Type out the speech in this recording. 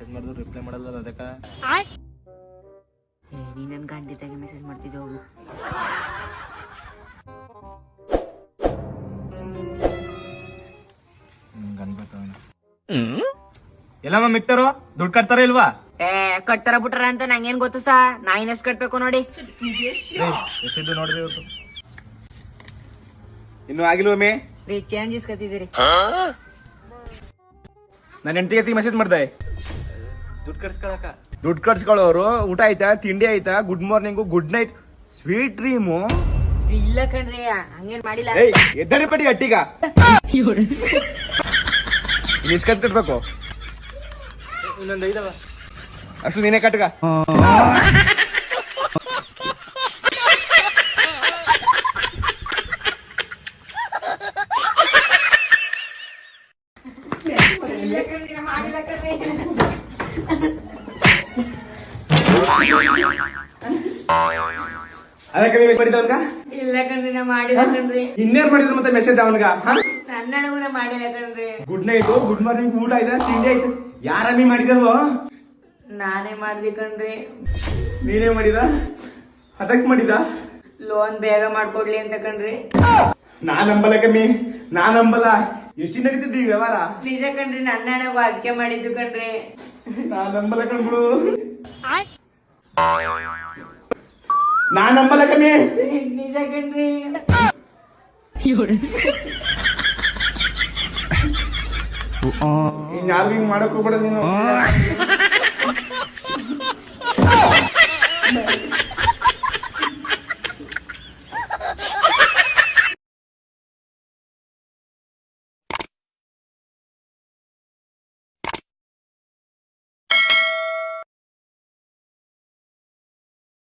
Message ಮಾಡಿದ್ರು reply ಮಾಡಲ್ಲ ಅದಕ್ಕ. ನೀ ನನ್ನ ಗಂಡಿತಾಗೆ ಮೆಸೇಜ್ ಮಾಡ್ತಿದ್ದೆ ಹೋಗು ಎಲ್ಲಮ್ಮ ಮಿಕ್ತಾರೋ ದುಡ್ಡು ಕಟ್ತಾರ ಇಲ್ವಾ? ಏ ಕಟ್ತಾರ ಬಿಟ್ರ ಅಂತ ನಂಗೇನ್ ಗೊತ್ತು ಸಾ? ನಾ ಇನ್ನೆಷ್ಟ್ ಕಟ್ಬೇಕು ನೋಡಿ. ಎಷ್ಟಿದ್ದು ನೋಡ್ರಿ ಇವತ್ತು. ಇನ್ನು ಆಗಿಲ್ವಮ್ಮೆ ರೀ ಚೇಂಜ್ ಇಸ್ಕತ್ತಿದ್ದೀರಿ ನನ್ನ ಹೆಂಡತಿಗೆ ಮೆಸೇಜ್ ಮಾಡ್ದೆ. ಕಟ್ಸ್ಕೊಳಕ ದುಡ್ಡು ಕಟ್ಸ್ಕೊಳ್ಳೋರು ಊಟ ಆಯ್ತಾ ತಿಂಡಿ ಆಯ್ತಾ good morning good night sweet dream ಇಲ್ಲ ಕಣ್ರಿ ಹಂಗೇನ್ ಮಾಡಿಲ್ಲ. ಏಯ್ ಎದ್ದಡಿ ಪಟ್ಟಿ ಅಟ್ಟಿಗ ಇಷ್ಟು ಕಟ್ಬೇಕು ಇನ್ನೊಂದು ಐದವ. ಅಷ್ಟು ನೀನೇ ಕಟ್ಗ ಅದಕ್ಕೆ ನೀವು ಮಾಡಿದ ಅವನ್ಗ? ಇಲ್ಲ ಕಣ್ರಿ ನಾ ಮಾಡಿಲ್ಲ ಕಣ್ರಿ. ಇನ್ನೇನ್ ಮಾಡಿದ್ರು ಮತ್ತೆ ಮೆಸೇಜ್ ಅವನ್ಗ? ನನ್ನ ಅಣಗುನ ಮಾಡಿಲ್ಲ ಕಣ್ರಿ. ಗುಡ್ ನೈಟ್ ಗುಡ್ ಮಾರ್ನಿಂಗ್ ಊಟ ಆಯ್ತಾ? ತಿಂಡಿ ಆಯ್ತು? ಯಾರ ನೀ ಮಾಡಿದಲ್ವೋ ನಾನೇ ಮಾಡ್ದಿ ಕಣ್ರಿ. ನೀನೇ ಮಾಡಿದ? ಅದಕ್ ಮಾಡಿದ? ಲೋನ್ ಬೇಗ ಮಾಡ್ಕೊಡ್ಲಿ ಅಂತ ಕಣ್ರಿ. ನಾ ನಂಬಲ್ಲ ಕಮ್ಮಿ ನಾ ನಂಬಲ್ಲ. ಎಷ್ಟು ನಡೀತಿದ್ದಿ ಈ ವ್ಯವಹಾರ? ನಿಜ ಕಣ್ರಿ ನನ್ನ ಹಣಗೂ ಅದಕ್ಕೆ ಮಾಡಿದ್ದು ಕಣ್ರಿ. ನಾ ನಂಬಲ್ಲ ಕಣ್ಬಿಡು ನಾ ನಂಬಲ್ಲ ಕಣಿ. ನಿಜ ಕಣ್ರಿ. ಇನ್ಯಾರು ಹಿಂಗ್ ಮಾಡಕ್ ಹೋಗ್ಬೇಡ ನೀನು.